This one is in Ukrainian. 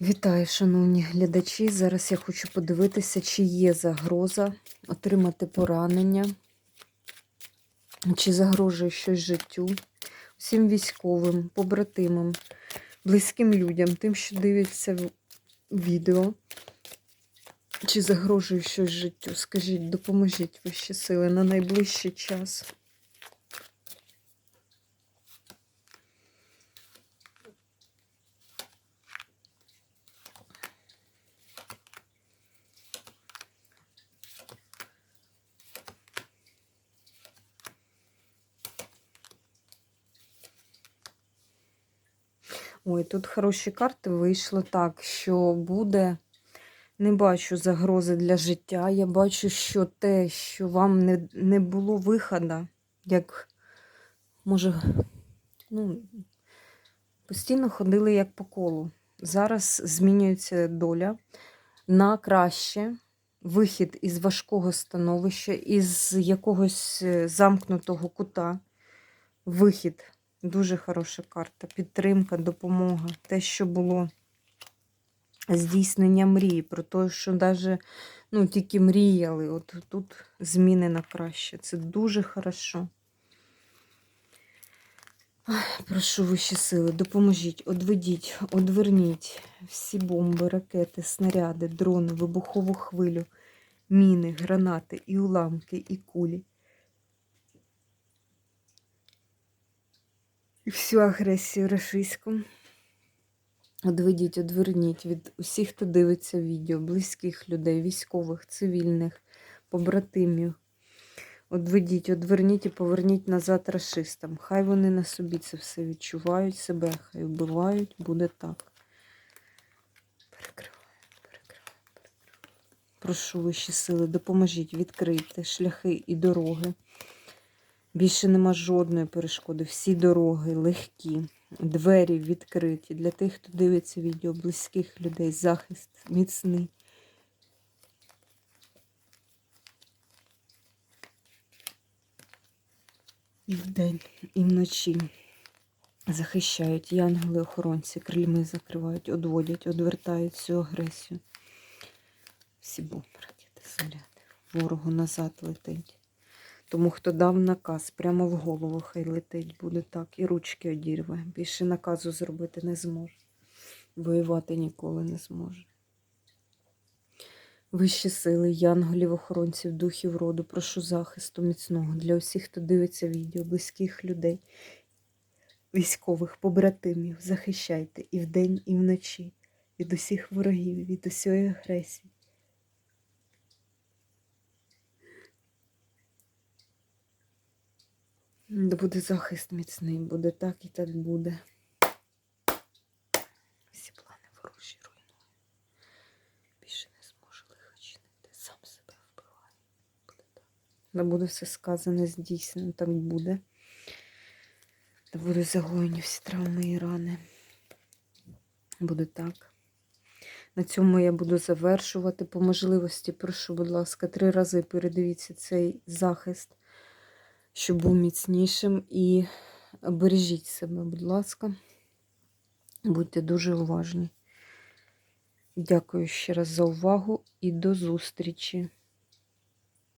Вітаю, шановні глядачі. Зараз я хочу подивитися, чи є загроза отримати поранення, чи загрожує щось життю всім військовим, побратимам, близьким людям, тим, що дивляться відео, чи загрожує щось життю. Скажіть, допоможіть вищі сили на найближчий час. Ой, тут хороші карти вийшло так, що буде. Не бачу загрози для життя. Я бачу, що те, що вам не, не було виходу, як може, ну, постійно ходили як по колу. Зараз змінюється доля на краще. Вихід із важкого становища, із якогось е, замкнутого кута. Вихід. Дуже хороша карта. Підтримка, допомога. Те, що було здійснення мрії, про те, що навіть ну, тільки мріяли. От тут зміни на краще. Це дуже хорошо. Прошу вищі сили, допоможіть, одведіть, одверніть всі бомби, ракети, снаряди, дрони, вибухову хвилю, міни, гранати, і уламки, і кулі. І всю агресію рашистську. Одведіть, одверніть від усіх, хто дивиться відео, близьких людей, військових, цивільних, побратимів. Одведіть, одверніть і поверніть назад рашистам. Хай вони на собі це все відчувають, себе хай вбивають, буде так. Перекриваю, перекриваю, перекриваю. Прошу вищі сили, допоможіть, відкрийте шляхи і дороги. Більше нема жодної перешкоди. Всі дороги легкі, двері відкриті. Для тих, хто дивиться відео, близьких людей, захист міцний. І вдень, і вночі захищають і ангели-охоронці, крильми закривають, одводять, одвертають всю агресію. Всі бомби, ракети, снаряди. Ворогу назад летить. Тому хто дав наказ прямо в голову, хай летить буде так, і ручки одірве. Більше наказу зробити не зможе. Воювати ніколи не зможе. Вищі сили, янголів, охоронців, духів роду, прошу захисту міцного для усіх, хто дивиться відео, близьких людей, військових, побратимів. Захищайте і вдень, і вночі, від усіх ворогів, від усієї агресії. Буде захист міцний, буде так і так буде. Всі плани ворожі руйнує. Більше не зможе лиха чинити, сам себе вбиває. Буде так. Да буде все сказане, здійснено, так буде. Да буде загоєні всі травми і рани. Буде так. На цьому я буду завершувати. По можливості, прошу, будь ласка, три рази передивіться цей захист щоб був міцнішим. І бережіть себе, будь ласка, будьте дуже уважні. Дякую ще раз за увагу і до зустрічі!